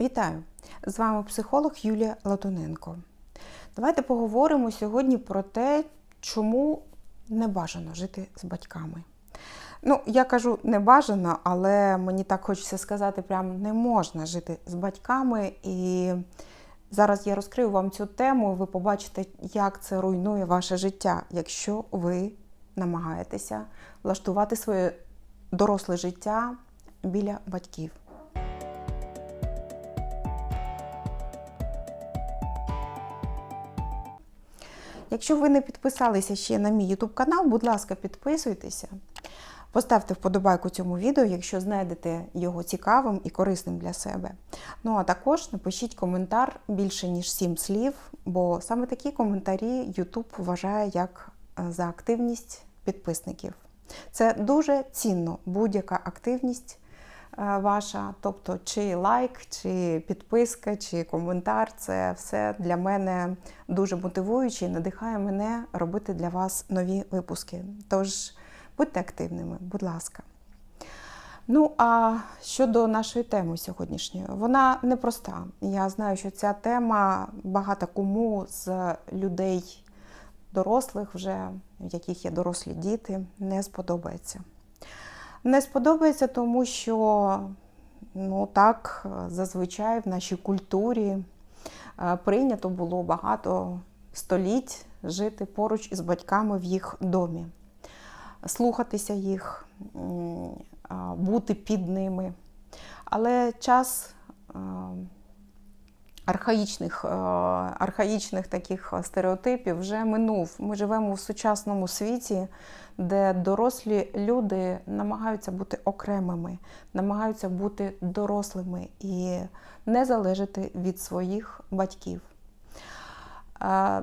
Вітаю! З вами психолог Юлія Латуненко. Давайте поговоримо сьогодні про те, чому не бажано жити з батьками. Ну, я кажу не бажано, але мені так хочеться сказати, прям не можна жити з батьками. І зараз я розкрию вам цю тему, ви побачите, як це руйнує ваше життя, якщо ви намагаєтеся влаштувати своє доросле життя біля батьків. Якщо ви не підписалися ще на мій YouTube канал, будь ласка, підписуйтеся. Поставте вподобайку цьому відео, якщо знайдете його цікавим і корисним для себе. Ну а також напишіть коментар більше, ніж 7 слів, бо саме такі коментарі YouTube вважає як е, за активність підписників. Це дуже цінно, будь-яка активність ваша, тобто чи лайк, чи підписка, чи коментар це все для мене дуже мотивуюче і надихає мене робити для вас нові випуски. Тож будьте активними, будь ласка. Ну, а щодо нашої теми сьогоднішньої, вона непроста. Я знаю, що ця тема багато кому з людей дорослих, вже в яких є дорослі діти, не сподобається. Не сподобається, тому що ну так зазвичай в нашій культурі е, прийнято було багато століть жити поруч із батьками в їх домі, слухатися їх, бути під ними. Але час е, архаїчних, е, архаїчних таких стереотипів вже минув. Ми живемо в сучасному світі, де дорослі люди намагаються бути окремими, намагаються бути дорослими і не залежати від своїх батьків. Е,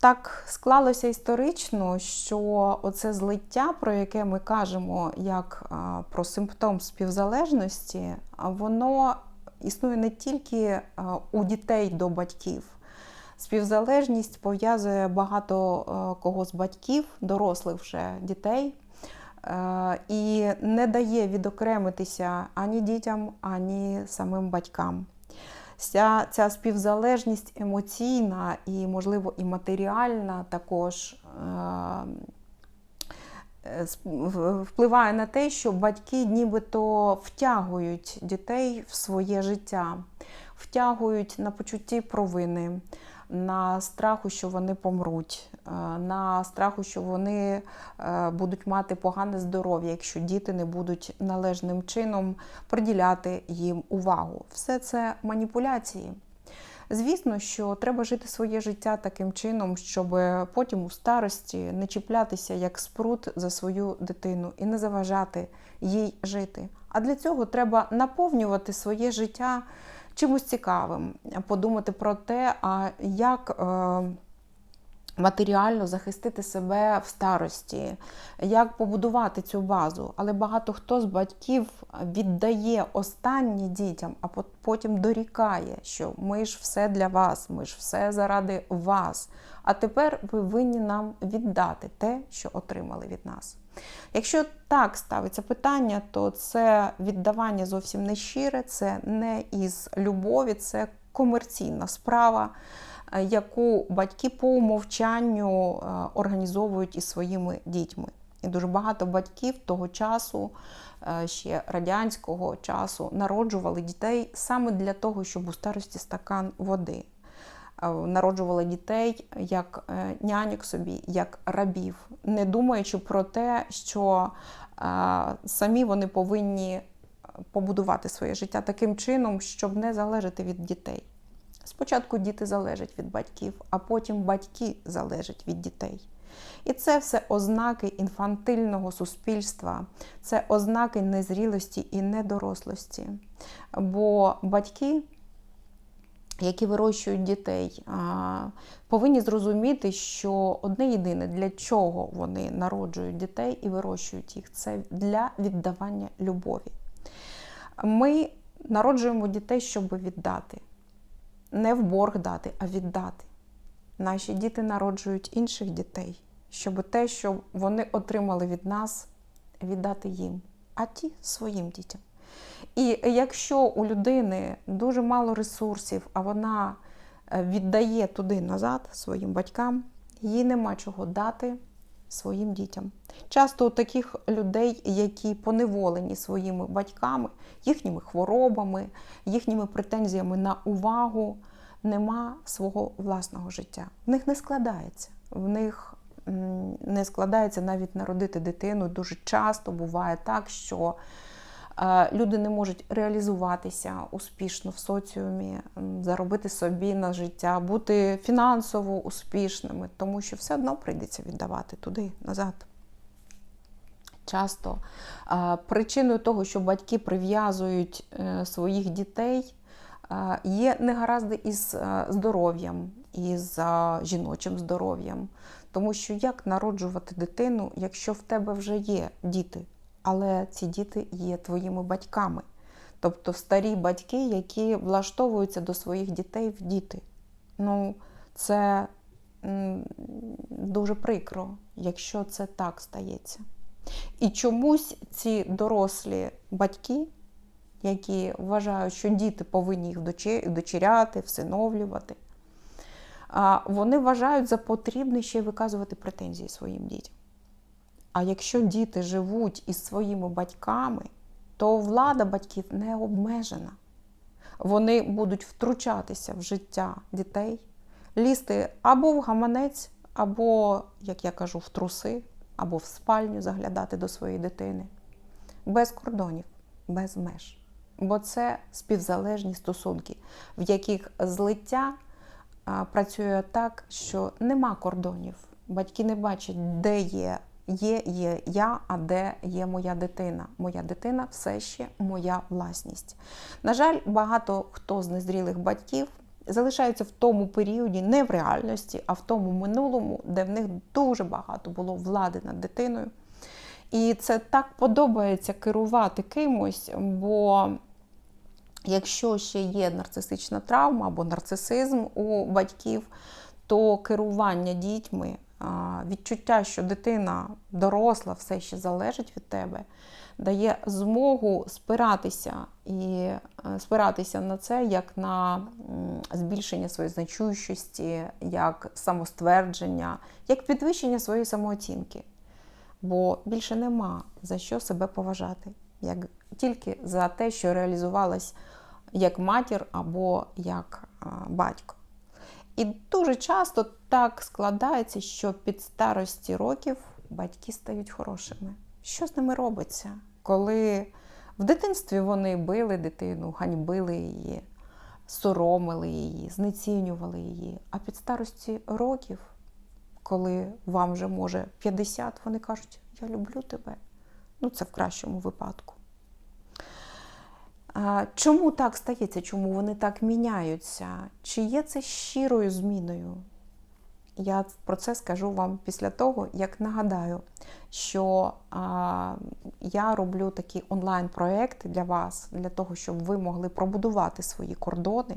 Так склалося історично, що оце злиття, про яке ми кажемо як е, про симптом співзалежності, воно існує не тільки е, у дітей до батьків. Співзалежність пов'язує багато е, кого з батьків, дорослих вже дітей, е, і не дає відокремитися ані дітям, ані самим батькам. Ця, ця співзалежність емоційна і, можливо, і матеріальна також впливає на те, що батьки нібито втягують дітей в своє життя, втягують на почутті провини, на страху, що вони помруть, е, на страху, що вони е, будуть мати погане здоров'я, якщо діти не будуть належним чином приділяти їм увагу. Все це маніпуляції. Звісно, що треба жити своє життя таким чином, щоб потім у старості не чіплятися як спрут за свою дитину і не заважати їй жити. А для цього треба наповнювати своє життя чимось цікавим, подумати про те, а як. Матеріально захистити себе в старості, як побудувати цю базу. Але багато хто з батьків віддає останнє дітям, а потім дорікає, що ми ж все для вас, ми ж все заради вас. А тепер ви винні нам віддати те, що отримали від нас. Якщо так ставиться питання, то це віддавання зовсім не щире, це не із любові, це комерційна справа яку батьки по умовчанню організовують із своїми дітьми. І дуже багато батьків того часу, ще радянського часу, народжували дітей саме для того, щоб у старості стакан води. Народжували дітей як е, няньок собі, як рабів, не думаючи про те, що самі вони повинні побудувати своє життя таким чином, щоб не залежати від дітей. Спочатку діти залежать від батьків, а потім батьки залежать від дітей. І це все ознаки інфантильного суспільства, це ознаки незрілості і недорослості. Бо батьки, які вирощують дітей, повинні зрозуміти, що одне єдине, для чого вони народжують дітей і вирощують їх, це для віддавання любові. Ми народжуємо дітей, щоб віддати не в борг дати, а віддати. Наші діти народжують інших дітей, щоб те, що вони отримали від нас, віддати їм, а ті своїм дітям. І якщо у людини дуже мало ресурсів, а вона е, віддає туди назад своїм батькам, їй нема чого дати своїм дітям. Часто у таких людей, які поневолені своїми батьками, їхніми хворобами, їхніми претензіями на увагу, нема свого власного життя. В них не складається. В них не складається навіть народити дитину. Дуже часто буває так, що люди не можуть реалізуватися успішно в соціумі, заробити собі на життя, бути фінансово успішними, тому що все одно прийдеться віддавати туди назад. Часто е, причиною того, що батьки прив'язують е, своїх дітей, е, є негаразди із е, здоров'ям, із е, жіночим здоров'ям. Тому що як народжувати дитину, якщо в тебе вже є діти, але ці діти є твоїми батьками. Тобто старі батьки, які влаштовуються до своїх дітей в діти. Ну, це дуже прикро, якщо це так стається. І чомусь ці дорослі батьки, які вважають, що діти повинні їх вдочеряти, всиновлювати, вони вважають за потрібне ще й виказувати претензії своїм дітям. А якщо діти живуть із своїми батьками, то влада батьків не обмежена. Вони будуть втручатися в життя дітей, лізти або в гаманець, або, як я кажу, в труси, або в спальню заглядати до своєї дитини. Без кордонів, без меж. Бо це співзалежні стосунки, в яких злиття працює так, що нема кордонів. Батьки не бачать, де є, є, є я, а де є моя дитина. Моя дитина все ще моя власність. На жаль, багато хто з незрілих батьків залишаються в тому періоді, не в реальності, а в тому минулому, де в них дуже багато було влади над дитиною. І це так подобається керувати кимось, бо якщо ще є нарцисична травма або нарцисизм у батьків, то керування дітьми, відчуття, що дитина доросла, все ще залежить від тебе, дає змогу спиратися і е, спиратися на це як на збільшення своєї значущості, як самоствердження, як підвищення своєї самооцінки. Бо більше нема за що себе поважати, як тільки за те, що реалізувалась як матір або як батько. І дуже часто так складається, що під старості років батьки стають хорошими. Що з ними робиться, коли в дитинстві вони били дитину, ганьбили її, соромили її, знецінювали її, а під старості років, коли вам вже може 50, вони кажуть, я люблю тебе. Ну, це в кращому випадку. Чому так стається? Чому вони так міняються? Чи є це щирою зміною? Я про це скажу вам після того, як нагадаю, що а, я роблю такі онлайн-проекти для вас, для того, щоб ви могли пробудувати свої кордони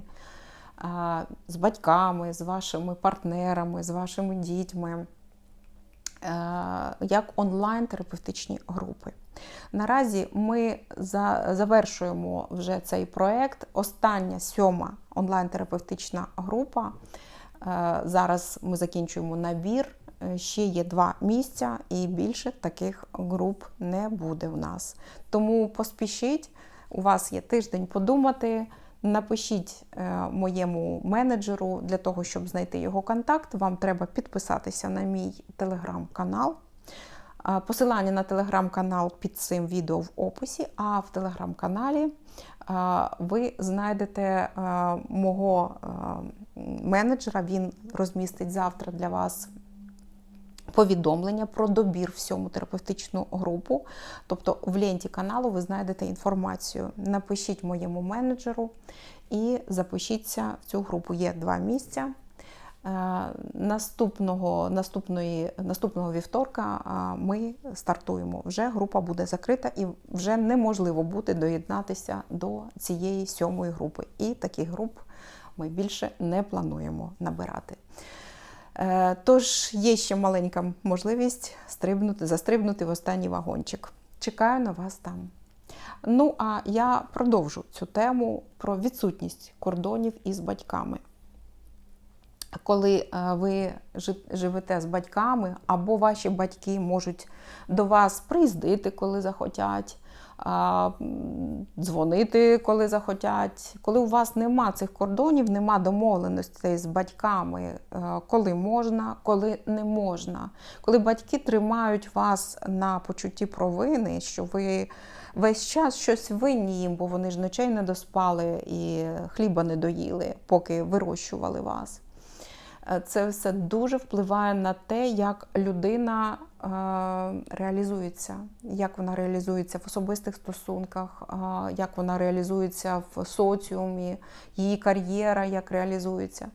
а, з батьками, з вашими партнерами, з вашими дітьми, а, як онлайн-терапевтичні групи. Наразі ми за, завершуємо вже цей проект. Остання сьома онлайн-терапевтична група. Е, Зараз ми закінчуємо набір. Е, Ще є два місця, і більше таких груп не буде в нас. Тому поспішіть, у вас є тиждень подумати. Напишіть е, моєму менеджеру для того, щоб знайти його контакт. Вам треба підписатися на мій телеграм-канал. Посилання на телеграм-канал під цим відео в описі, а в телеграм-каналі ви знайдете мого менеджера. Він розмістить завтра для вас повідомлення про добір в сьому терапевтичну групу. Тобто в ленті каналу ви знайдете інформацію. Напишіть моєму менеджеру і запишіться в цю групу. Є два місця. Е, Наступного, наступної, наступного вівторка ми стартуємо. Вже група буде закрита і вже неможливо буде доєднатися до цієї сьомої групи. І таких груп ми більше не плануємо набирати. Е, Тож є ще маленька можливість стрибнути, застрибнути в останній вагончик. Чекаю на вас там. Ну а я продовжу цю тему про відсутність кордонів із батьками. Коли е, ви живете з батьками, або ваші батьки можуть до вас приїздити, коли захотять, дзвонити, коли захотять. Коли у вас нема цих кордонів, нема домовленостей з батьками, е, коли можна, коли не можна. Коли батьки тримають вас на почутті провини, що ви весь час щось винні їм, бо вони ж ночей не доспали і хліба не доїли, поки вирощували вас. Е, Це все дуже впливає на те, як людина е, реалізується, як вона реалізується в особистих стосунках, е, як вона реалізується в соціумі, її кар'єра як реалізується.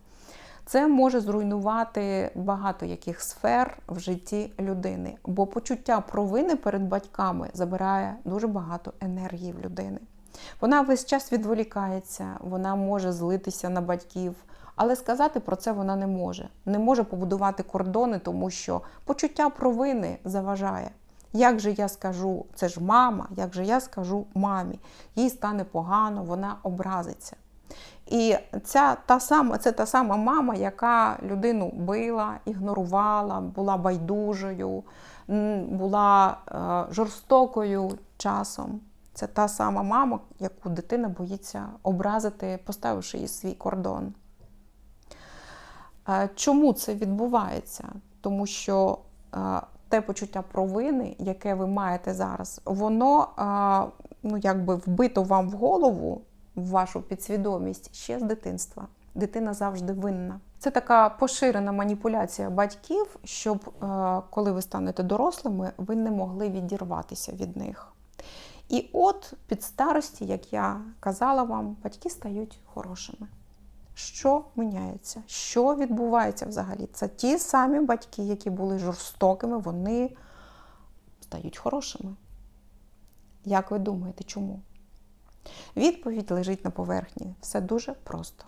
Це може зруйнувати багато яких сфер в житті людини, бо почуття провини перед батьками забирає дуже багато енергії в людини. Вона весь час відволікається, вона може злитися на батьків, але сказати про це вона не може. Не може побудувати кордони, тому що почуття провини заважає. Як же я скажу, це ж мама, як же я скажу мамі, їй стане погано, вона образиться. І ця та сама, це та сама мама, яка людину била, ігнорувала, була байдужою, була е, жорстокою часом. Це та сама мама, яку дитина боїться образити, поставивши їй свій кордон. Е, Чому це відбувається? Тому що е, те почуття провини, яке ви маєте зараз, воно е, ну, якби вбито вам в голову, в вашу підсвідомість ще з дитинства. Дитина завжди винна. Це така поширена маніпуляція батьків, щоб коли ви станете дорослими, ви не могли відірватися від них. І от під старості, як я казала вам, батьки стають хорошими. Що міняється? Що відбувається взагалі? Це ті самі батьки, які були жорстокими, вони стають хорошими. Як ви думаєте, чому? Відповідь лежить на поверхні. Все дуже просто.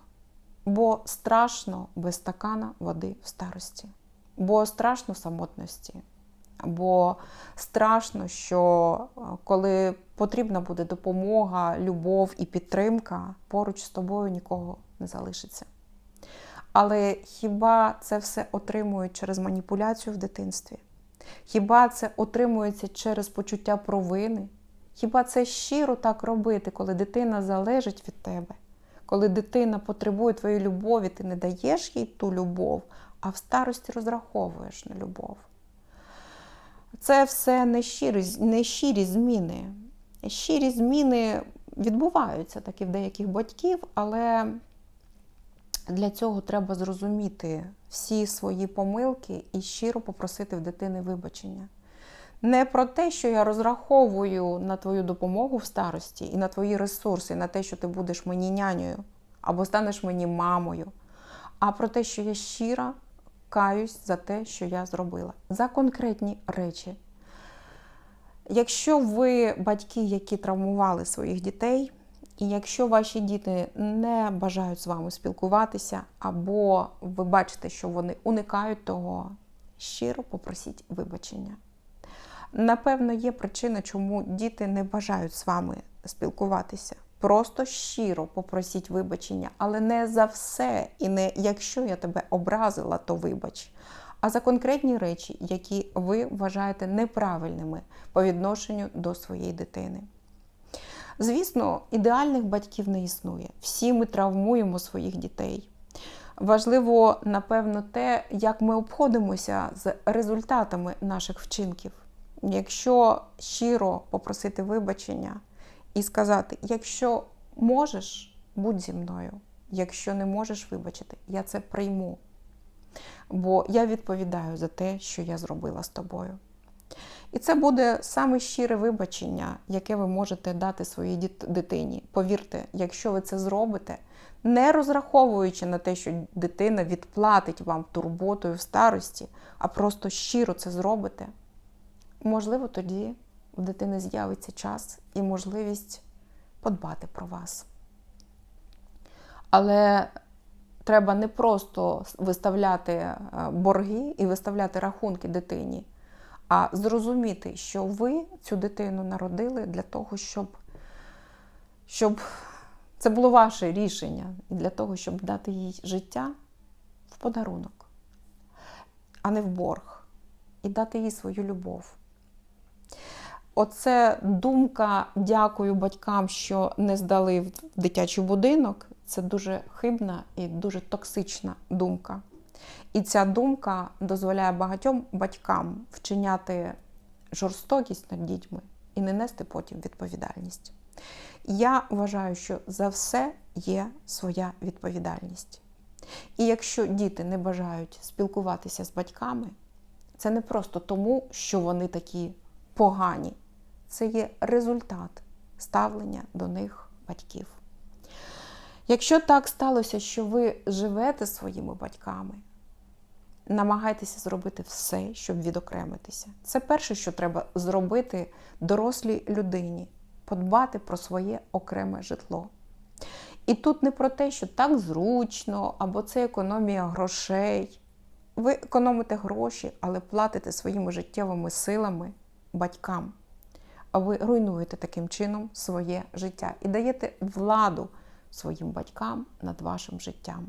Бо страшно без стакана води в старості, бо страшно самотності, бо страшно, що е, коли потрібна буде допомога, любов і підтримка, поруч з тобою нікого не залишиться. Але хіба це все отримують через маніпуляцію в дитинстві? Хіба це отримується через почуття провини? Хіба це щиро так робити, коли дитина залежить від тебе? Коли дитина потребує твоєї любові, ти не даєш їй ту любов, а в старості розраховуєш на любов. Це все не щирі, не щирі зміни. Щирі зміни відбуваються таки в деяких батьків, але для цього треба зрозуміти всі свої помилки і щиро попросити в дитини вибачення. Не про те, що я розраховую на твою допомогу в старості і на твої ресурси, на те, що ти будеш мені нянею або станеш мені мамою, а про те, що я щира каюсь за те, що я зробила, за конкретні речі. Якщо ви батьки, які травмували своїх дітей, і якщо ваші діти не бажають з вами спілкуватися, або ви бачите, що вони уникають того, щиро попросіть вибачення. Напевно, є причина, чому діти не бажають з вами спілкуватися. Просто щиро попросіть вибачення, але не за все, і не якщо я тебе образила, то вибач. А за конкретні речі, які ви вважаєте неправильними по відношенню до своєї дитини. Звісно, ідеальних батьків не існує. Всі ми травмуємо своїх дітей. Важливо, напевно, те, як ми обходимося з результатами наших вчинків. Якщо щиро попросити вибачення і сказати, якщо можеш, будь зі мною. Якщо не можеш вибачити, я це прийму. Бо я відповідаю за те, що я зробила з тобою. І це буде саме щире вибачення, яке ви можете дати своїй дитині. Повірте, якщо ви це зробите, не розраховуючи на те, що дитина відплатить вам турботою в старості, а просто щиро це зробите, можливо, тоді в дитини з'явиться час і можливість подбати про вас. Але треба не просто виставляти е, борги і виставляти рахунки дитині, а зрозуміти, що ви цю дитину народили для того, щоб щоб це було ваше рішення і для того, щоб дати їй життя в подарунок, а не в борг, і дати їй свою любов. Оце думка дякую батькам, що не здали в дитячий будинок. Це дуже хибна і дуже токсична думка. І ця думка дозволяє багатьом батькам вчиняти жорстокість над дітьми і не нести потім відповідальність. Я вважаю, що за все є своя відповідальність. І якщо діти не бажають спілкуватися з батьками, це не просто тому, що вони такі погані, це є результат ставлення до них батьків. Якщо так сталося, що ви живете своїми батьками, намагайтеся зробити все, щоб відокремитися. Це перше, що треба зробити дорослій людині подбати про своє окреме житло. І тут не про те, що так зручно, або це економія грошей. Ви економите гроші, але платите своїми життєвими силами батькам. Ви руйнуєте таким чином своє життя і даєте владу своїм батькам над вашим життям.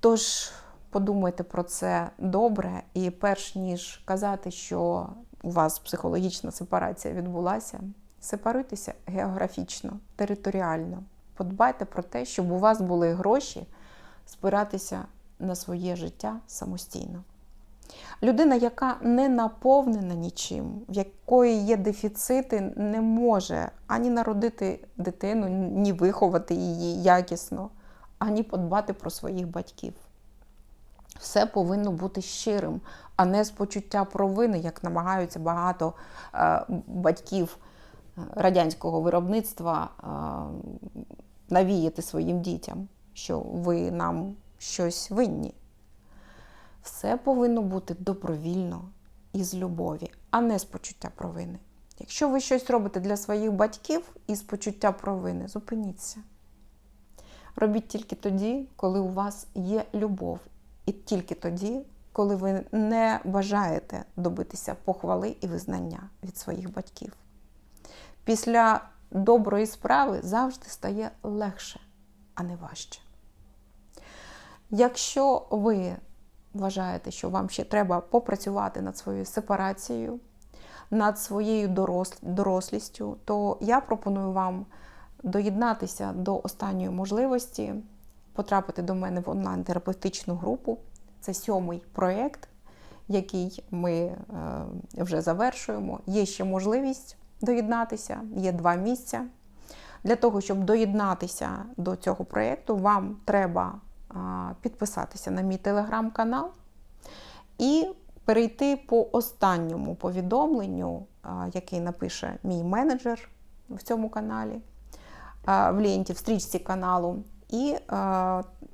Тож подумайте про це добре, і перш ніж казати, що у вас психологічна сепарація відбулася, сепаруйтеся географічно, територіально. Подбайте про те, щоб у вас були гроші спиратися на своє життя самостійно. Людина, яка не наповнена нічим, в якої є дефіцити, не може ані народити дитину, ні виховати її якісно, ані подбати про своїх батьків. Все повинно бути щирим, а не з почуття провини, як намагаються багато е, батьків радянського виробництва е, навіяти своїм дітям, що ви нам щось винні. Все повинно бути добровільно і з любові, а не з почуття провини. Якщо ви щось робите для своїх батьків із почуття провини, зупиніться. Робіть тільки тоді, коли у вас є любов, і тільки тоді, коли ви не бажаєте добитися похвали і визнання від своїх батьків. Після доброї справи завжди стає легше, а не важче. Якщо ви вважаєте, що вам ще треба попрацювати над своєю сепарацією, над своєю дорослістю, то я пропоную вам доєднатися до останньої можливості потрапити до мене в онлайн-терапевтичну групу. Це сьомий проєкт, який ми вже завершуємо. Є ще можливість доєднатися, є два місця. Для того, щоб доєднатися до цього проєкту, вам треба підписатися на мій телеграм-канал і перейти по останньому повідомленню, який напише мій менеджер в цьому каналі, в ленті, в стрічці каналу. І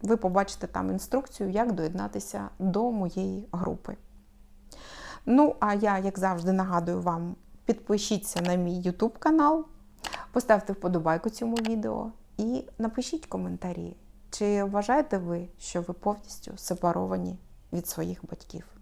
ви побачите там інструкцію, як доєднатися до моєї групи. Ну, а я, як завжди, нагадую вам, підпишіться на мій YouTube канал, поставте вподобайку цьому відео і напишіть коментарі. Чи вважаєте ви, що ви повністю сепаровані від своїх батьків?